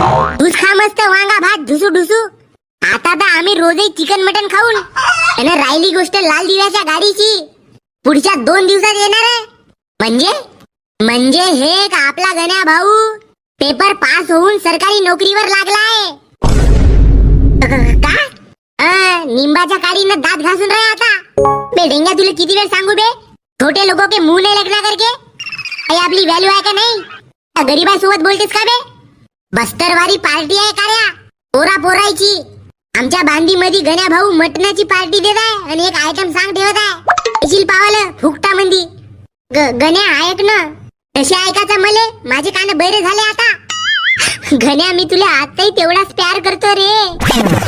तूच मस्त वांगा भात धुसू धुसू. आता तर आम्ही रोजही चिकन मटन खाऊन. आणि राहिली गोष्ट लाल दिव्याच्या गाडीची. पुढच्या दोन दिवसात येणार आहे. म्हणजे? म्हणजे हे का आपला गण्या भाऊ. पेपर पास होऊन सरकारी नोकरीवर लागलाय. का? निंबाच्या काडीनं दात घासून राह आता. बे डेंग्या तुला किती वेळ सांगू बे? छोटे लोक के मुंह नाही लगना करके? काही आपली व्हॅल्यू आहे का नाही? गरीबासोबत बोलतेस का बे? बस्तरवारी पार्टी आहे का पोरा पोरायची. आमच्या बांधी मध्ये गण्या भाऊ मटणाची पार्टी देत आहे आणि एक आयटम सांग ठेवत आहे. येशील पावालं फुकटा मंदी ग- गण्या ऐक ना? तसे ऐकायचं मले? माझे कान बैरे झाले आता. गण्या मी तुला आताही तेवढाच प्यार करतो रे.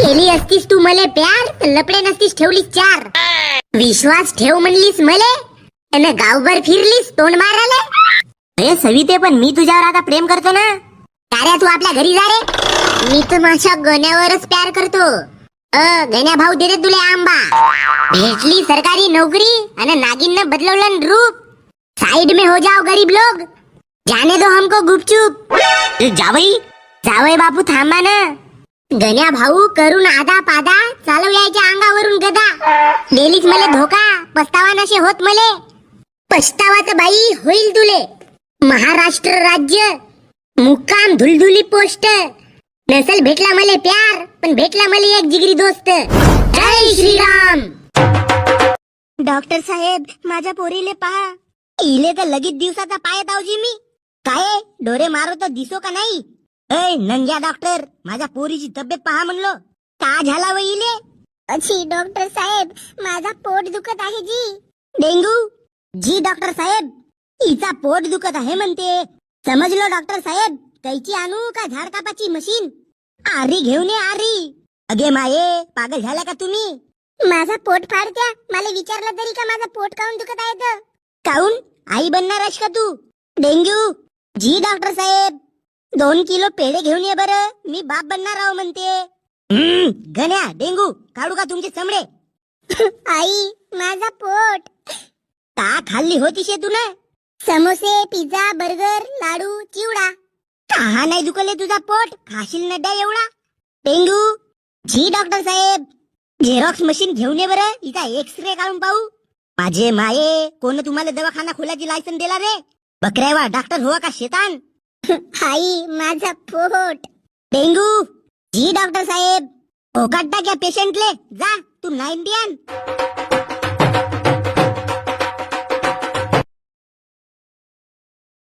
केली असतीस तू मले प्यार लपडे नसतीस ठेवलीस चार. विश्वास ठेव म्हणलीस मले आणि गावभर फिरलीस तोंड मारायला. अरे सविते पण मी तुझ्यावर आता प्रेम करतो ना? कार्या तू आपल्या घरी जा रे. मी तर माझ्या गण्यावरच प्यार करतो. अ गण्या भाऊ देते तुले आंबा. भेटली सरकारी नोकरी आणि नागिन बदलवलं न रूप. साइड में हो जाओ गरीब लोग. जाने दो हमको गुपचुप. जावई जावई बापू थांबा ना. गण्या भाऊ करून आदा पादा. चालव यायच्या अंगावरून गदा. गेलीच मले धोका. पस्तावा नशे होत मले. पस्तावाच बाई होईल तुले. महाराष्ट्र राज्य. मुक्काम धुलधुली पोस्ट नसल भेटला मले प्यार पण भेटला मले एक जिगरी दोस्त. जय श्रीराम. डॉक्टर साहेब माझ्या पोरीले पहा. इले तर लगेच दिवसाचा पाय तावजी मी. काय डोरे मारो तर दिसो का नाही? ऐ नंग्या डॉक्टर माझ्या पोरीची तब्येत पहा म्हणलो. का झाला व इले? अच्छी डॉक्टर साहेब माझा पोट दुखत आहे जी. डेंगू? जी डॉक्टर साहेब हिचा पोट दुखत आहे म्हणते. समजलो डॉक्टर साहेब. कैची आणू का झाड कापाची मशीन? आरी घेऊन ये आरी. अगे माये पागल झाल्या का तुम्ही? माझा पोट फाडत्या मला विचारलं तरी का माझा पोट काऊन दुखत आहे तर काऊन? आई बनणार आहेस का तू? डेंग्यू? जी डॉक्टर साहेब. दोन किलो पेढे घेऊन ये बरं. मी बाप बनणार आहो म्हणते. हम्म, गण्या डेंगू काढू का तुमचे चमडे? आई माझा पोट. का खाल्ली होती शे तू ना? समोसे पिझ्झा बर्गर लाडू चिवडा. का नाही दुखले तुझा पोट? खाशील नड्डा एवढा? डेंगू जी डॉक्टर साहेब. झेरॉक्स मशीन घेऊन ये बरं. हिचा एक्सरे काढून पाहू. माझे माये कोण तुम्हाला दवाखाना खोलायची लायसन दिला रे? बकऱ्यावा डॉक्टर हुआ का शेतान? आई माझा पोट. डेंगू जी डॉक्टर साहेब. ओकाट टाक्या पेशंटले जा तू नाईन